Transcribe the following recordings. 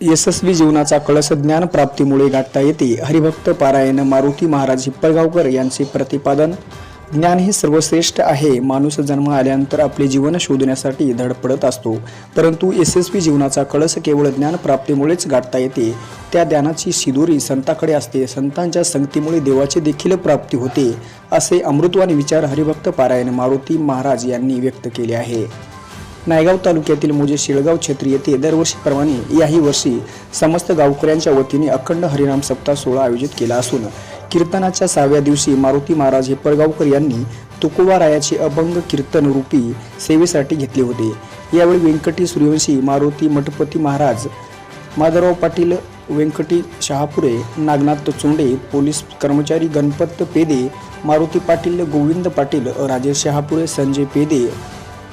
यशस्वी जीवनाचा कळस ज्ञान प्राप्तीमुळे गाठता येते. हरिभक्त पारायण मारुती महाराज हिप्पळगावकर यांचे प्रतिपादन ज्ञान हे सर्वश्रेष्ठ आहे. माणूस जन्म आल्यानंतर आपले जीवन शोधण्यासाठी धडपडत असतो. परंतु यशस्वी जीवनाचा कळस केवळ ज्ञान प्राप्तीमुळेच गाठता येते. त्या ज्ञानाची शिदोरी संताकडे असते. संतांच्या संगतीमुळे देवाची देखील प्राप्ती होते. असे अमृतवानी विचार हरिभक्त पारायण मारुती महाराज यांनी व्यक्त केले आहे. नायगाव तालुक्यातील मुजे शिळगाव क्षेत्र येथे दरवर्षीप्रमाणे याही वर्षी समस्त गावकऱ्यांच्या वतीने अखंड हरिनाम सप्ताह सोहळा आयोजित केला असून कीर्तनाच्या सहाव्या दिवशी मारुती महाराज हेपळगावकर यांनी तुकोबारायाचे अभंग कीर्तन रूपी सेवेसाठी घेतले होते. यावेळी व्यंकटी सूर्यवंशी मारुती मठपती महाराज माधवराव पाटील व्यंकटी शहापुरे नागनाथ चोंडे पोलीस कर्मचारी गणपत पेदे मारुती पाटील गोविंद पाटील राजेश शहापुरे संजय पेदे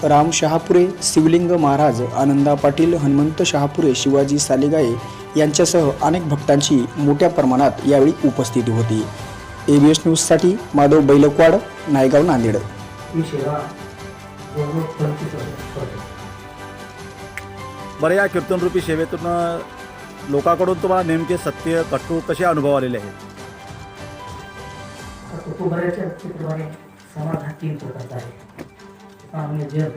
राम शहापुरे शिवलिंग महाराज आनंदा पाटील हनुमंत शहापुरे शिवाजी सालेगाये यांच्यासह अनेक भक्तांची मोठ्या प्रमाणात यावेळी उपस्थिती होती. एबीएस न्यूजसाठी माधव बैलकवाड नायगाव नांदेड. बरं या कीर्तनरूपी सेवेतून लोकांकडून तुम्हाला नेमके सत्य कट्टू कसे अनुभव आलेले आहेत. आम्ही जग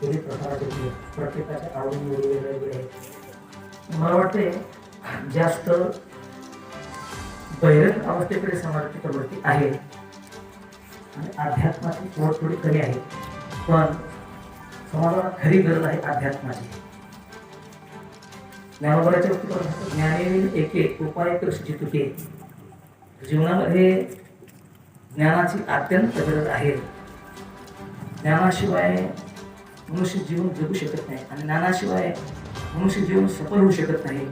विविध प्रकाराचे जीव प्रत्येकाच्या आवडी निवडी वेगवेगळे आहेत. मला वाटते जास्त बहिरंग अवस्थेकडे समाजाची प्रवृत्ती आहे. आणि अध्यात्माची थोड थोडी कमी आहे. पण समाजाला खरी गरज आहे अध्यात्माची ज्ञानोबराच्या ज्ञानी ज्ञानेवीन एके उपाय कृषी तुके. जीवनामध्ये ज्ञानाची अत्यंत गरज आहे. ज्ञानाशिवाय मनुष्य जीवन जगू शकत नाही आणि ज्ञानाशिवाय मनुष्य जीवन सफल होऊ शकत नाही.